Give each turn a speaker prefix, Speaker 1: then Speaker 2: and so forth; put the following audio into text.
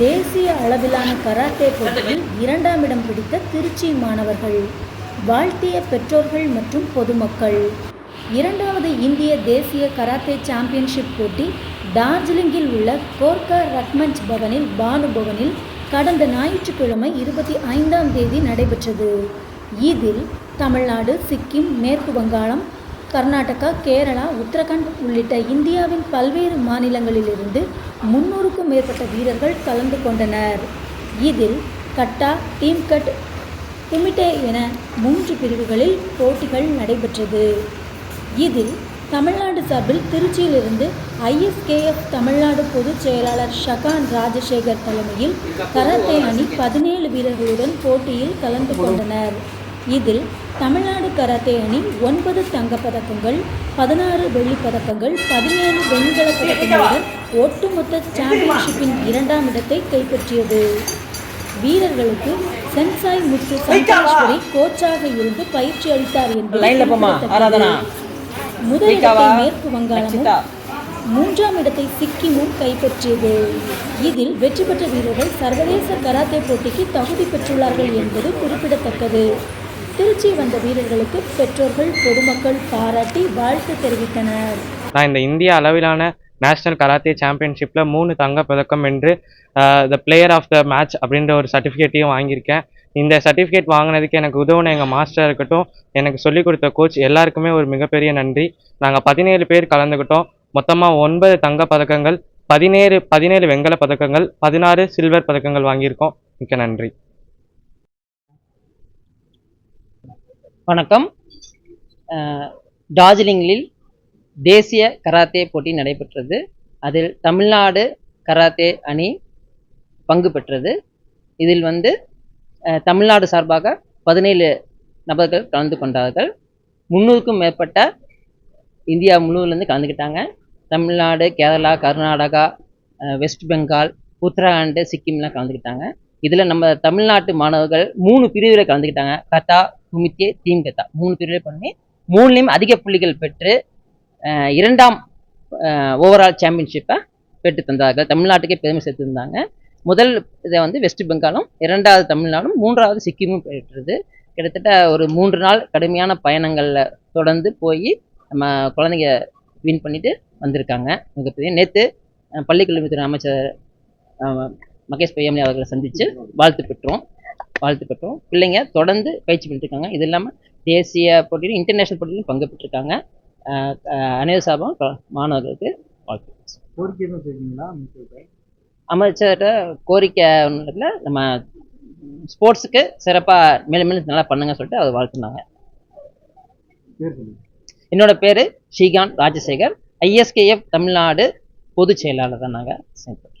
Speaker 1: தேசிய அளவிலான கராத்தே போட்டியில் இரண்டாம் இடம் பிடித்த திருச்சி மாணவர்கள் வாழ்த்திய பெற்றோர்கள் மற்றும் பொதுமக்கள் இரண்டாவது இந்திய தேசிய கராத்தே சாம்பியன்ஷிப் போட்டி டார்ஜிலிங்கில் உள்ள கோர்கா ரக்மஞ்ச் பவனில் பானு பவனில் கடந்த ஞாயிற்றுக்கிழமை இருபத்தி ஐந்தாம் தேதி நடைபெற்றது இதில் தமிழ்நாடு சிக்கிம் மேற்கு வங்காளம் கர்நாடகா கேரளா உத்தரகண்ட் உள்ளிட்ட இந்தியாவின் பல்வேறு மாநிலங்களிலிருந்து முன்னூறுக்கும் மேற்பட்ட வீரர்கள் கலந்து கொண்டனர் இதில் கட்டா டீம் கட் குமிட்டே என மூன்று பிரிவுகளில் போட்டிகள் நடைபெற்றது இதில் தமிழ்நாடு சார்பில் திருச்சியிலிருந்து ஐஎஸ்கேஎஃப் தமிழ்நாடு பொதுச் செயலாளர் ஷகான் ராஜசேகர் தலைமையில் கரத்தே அணி பதினேழு வீரர்களுடன் போட்டியில் கலந்து கொண்டனர் இதில் தமிழ்நாடு கராத்தே அணி ஒன்பது தங்கப்பதக்கங்கள் பதினாறு வெள்ளிப்பதக்கங்கள் பதினேழு வெண்கல பதக்கங்களுடன் ஒட்டுமொத்த சாம்பியன்ஷிப்பின் இரண்டாம் இடத்தை கைப்பற்றியது வீரர்களுக்கு சென்சாய் முத்து சங்கரேஸ்வரி கோச்சாக இருந்து பயிற்சி அளித்தார்
Speaker 2: முதல்
Speaker 1: முதலிடத்தை மேற்கு வங்காளமும் மூன்றாம் இடத்தை சிக்கிமும் கைப்பற்றியது இதில் வெற்றி பெற்ற வீரர்கள் சர்வதேச கராத்தே போட்டிக்கு தகுதி பெற்றுள்ளார்கள் என்பது குறிப்பிடத்தக்கது திருச்சி வந்த வீரர்களுக்கு பெற்றோர்கள் பொதுமக்கள் பாராட்டி வாழ்த்து தெரிவித்தனர்
Speaker 3: நான் இந்த இந்திய அளவிலான நேஷனல் கராத்தே சாம்பியன்ஷிப்பில் மூணு பதக்கம் என்று the player of the match அப்படின்ற ஒரு சர்டிஃபிகேட்டையும் வாங்கியிருக்கேன் இந்த சர்டிஃபிகேட் வாங்கினதுக்கு எனக்கு உதவின எங்கள் மாஸ்டர் இருக்கட்டும் எனக்கு சொல்லிக் கொடுத்த கோச் எல்லாருக்குமே ஒரு மிகப்பெரிய நன்றி நாங்கள் பதினேழு பேர் கலந்துக்கிட்டோம் மொத்தமாக ஒன்பது தங்க பதக்கங்கள் பதினேழு பதினேழு வெங்கல பதக்கங்கள் பதினாறு சில்வர் பதக்கங்கள் வாங்கியிருக்கோம் மிக்க நன்றி
Speaker 4: வணக்கம் டார்ஜிலிங்கில் தேசிய கராத்தே போட்டி நடைபெற்றது அதில் தமிழ்நாடு கராத்தே அணி பங்கு பெற்றது இதில் வந்து தமிழ்நாடு சார்பாக பதினேழு நபர்கள் கலந்து கொண்டார்கள் முந்நூறுக்கும் மேற்பட்ட இந்தியா முழுவதுலேருந்து கலந்துக்கிட்டாங்க தமிழ்நாடு கேரளா கர்நாடகா வெஸ்ட் பெங்கால் உத்தராகண்டு சிக்கிம்லாம் கலந்துக்கிட்டாங்க இதில் நம்ம தமிழ்நாட்டு மாணவர்கள் மூணு பிரிவில் கலந்துக்கிட்டாங்க கதா சுமித்தே தீம்கத்தா மூணு பிரிவுகளை பண்ணி மூணுலேயும் அதிக புள்ளிகள் பெற்று இரண்டாம் ஓவரால் சாம்பியன்ஷிப்பை பெற்று தந்தார்கள் தமிழ்நாட்டுக்கே பெருமை சேர்த்திருந்தாங்க முதல் இதை வந்து வெஸ்ட் பெங்காலும் இரண்டாவது தமிழ்நாடும் மூன்றாவது சிக்கிமும் பெற்றது கிட்டத்தட்ட ஒரு மூன்று நாள் கடுமையான பயணங்களில் தொடர்ந்து போய் நம்ம குழந்தைங்க வின் பண்ணிட்டு வந்திருக்காங்க மிகப்பெரிய நேற்று பள்ளிக்கல்வித்துறை அமைச்சர் மகேஷ் பொய்யாமலி அவர்களை சந்தித்து வாழ்த்து பெற்றோம் வாழ்த்து பெற்றோம் பிள்ளைங்க தொடர்ந்து பயிற்சி பண்ணிட்டுருக்காங்க இது இல்லாமல் தேசிய போட்டியிலும் இன்டர்நேஷனல் போட்டியிலும் பங்கு பெற்றிருக்காங்க அநேக சாபம் மாணவர்களுக்கு வாழ்த்து அமைச்சர்கிட்ட கோரிக்கை நம்ம ஸ்போர்ட்ஸுக்கு சிறப்பாக மேலும் மேலும் நல்லா பண்ணுங்க சொல்லிட்டு அதை வாழ்த்துனாங்க என்னோட பேர் ஸ்ரீகாந்த் ராஜசேகர் ஐஎஸ்கேஎஃப் தமிழ்நாடு பொதுச் செயலாளர் தான் நாங்கள் சேர்ந்தோம்